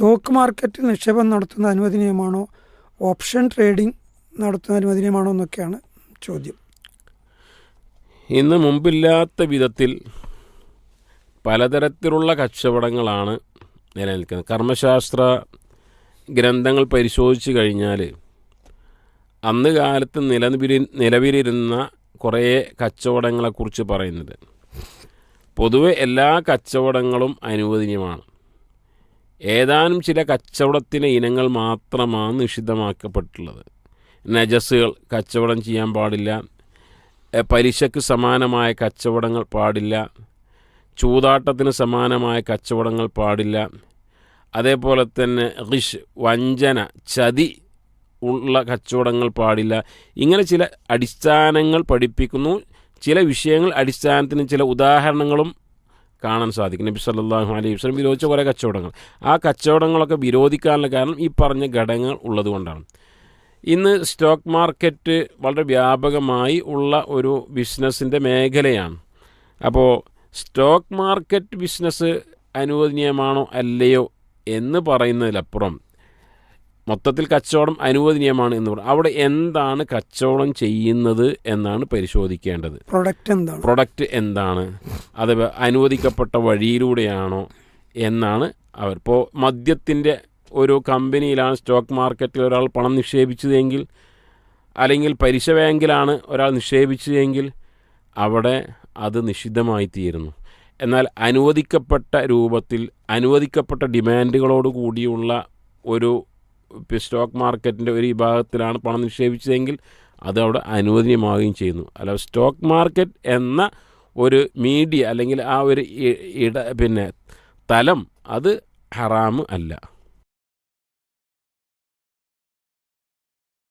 Stock മാർക്കറ്റിൽ നിക്ഷേപം നടത്തുന്ന അനുവദനീയമാണോ? ഓപ്ഷൻ ട്രേഡിംഗ് നടത്തുന്ന അനുവദനീയമാണോ എന്നൊക്കെയാണ് ചോദ്യം. ഇന്ന് മുമ്പില്ലാത്ത വിധത്തിൽ പലതരത്തിലുള്ള കച്ചവടങ്ങളാണ് നിലനിൽക്കുന്നത്. കർമ്മശാസ്ത്ര ഗ്രന്ഥങ്ങൾ പരിശോധിച്ച് കഴിഞ്ഞാൽ അന്ന് കാലത്ത് നിലവിലി നിലവിലിരുന്ന കുറേ കച്ചവടങ്ങളെക്കുറിച്ച് പറയുന്നത്. പൊതുവെ എല്ലാ കച്ചവടങ്ങളും അനുവദനീയമാണ്. ഏതാനും ചില കച്ചവടത്തിലെ ഇനങ്ങൾ മാത്രമാണ് നിഷിദ്ധമാക്കപ്പെട്ടിട്ടുള്ളത്. നജസ്സുകൾ കച്ചവടം ചെയ്യാൻ പാടില്ല. പലിശക്ക് സമാനമായ കച്ചവടങ്ങൾ പാടില്ല. ചൂതാട്ടത്തിന് സമാനമായ കച്ചവടങ്ങൾ പാടില്ല. അതേപോലെ തന്നെ റിഷ് വഞ്ചന ചതി ഉള്ള കച്ചവടങ്ങൾ പാടില്ല. ഇങ്ങനെ ചില അടിസ്ഥാനങ്ങൾ പഠിപ്പിക്കുന്നു. ചില വിഷയങ്ങൾ അടിസ്ഥാനത്തിന് ചില ഉദാഹരണങ്ങളും കാണാൻ സാധിക്കും. നബി സല്ലാഹു അലൈഹി വസ്ലം വിരോധിച്ച കുറേ കച്ചവടങ്ങൾ. ആ കച്ചവടങ്ങളൊക്കെ വിരോധിക്കാനുള്ള കാരണം ഈ പറഞ്ഞ ഘടകങ്ങൾ ഉള്ളതുകൊണ്ടാണ്. ഇന്ന് സ്റ്റോക്ക് മാർക്കറ്റ് വളരെ വ്യാപകമായി ഉള്ള ഒരു ബിസിനസ്സിന്റെ മേഖലയാണ്. അപ്പോൾ സ്റ്റോക്ക് മാർക്കറ്റ് ബിസിനസ് അനുവദനീയമാണോ അല്ലയോ എന്ന് പറയുന്നതിലപ്പുറം മൊത്തത്തിൽ കച്ചവടം അനുവദനീയമാണ് എന്ന് പറഞ്ഞു. അവിടെ എന്താണ് കച്ചവടം ചെയ്യുന്നത് എന്നാണ് പരിശോധിക്കേണ്ടത്. പ്രൊഡക്റ്റ് എന്താണ്? പ്രൊഡക്റ്റ് എന്താണ്? അത് അനുവദിക്കപ്പെട്ട വഴിയിലൂടെയാണോ എന്നാണ് അവർ. ഇപ്പോൾ മദ്യത്തിന്റെ ഒരു കമ്പനിയിലാണ് സ്റ്റോക്ക് മാർക്കറ്റിൽ ഒരാൾ പണം നിക്ഷേപിച്ചതെങ്കിൽ അല്ലെങ്കിൽ പലിശ ബാങ്കിലാണ് ഒരാൾ നിക്ഷേപിച്ചതെങ്കിൽ അവിടെ അത് നിഷിദ്ധമായി തീരുന്നു എന്നാൽ അനുവദിക്കപ്പെട്ട രൂപത്തിൽ അനുവദിക്കപ്പെട്ട ഡിമാൻഡുകളോട് കൂടിയുള്ള ഒരു സ്റ്റോക്ക് മാർക്കറ്റിന്റെ ഒരു വിഭാഗത്തിലാണ് പണം നിക്ഷേപിച്ചതെങ്കിൽ അത് അവിടെ അനുവദനീയമാവുകയും ചെയ്യുന്നു. അല്ല സ്റ്റോക്ക് മാർക്കറ്റ് എന്ന ഒരു മീഡിയ അല്ലെങ്കിൽ ആ ഒരു ഇട പിന്നെ തലം അത് ഹറാമ് അല്ല.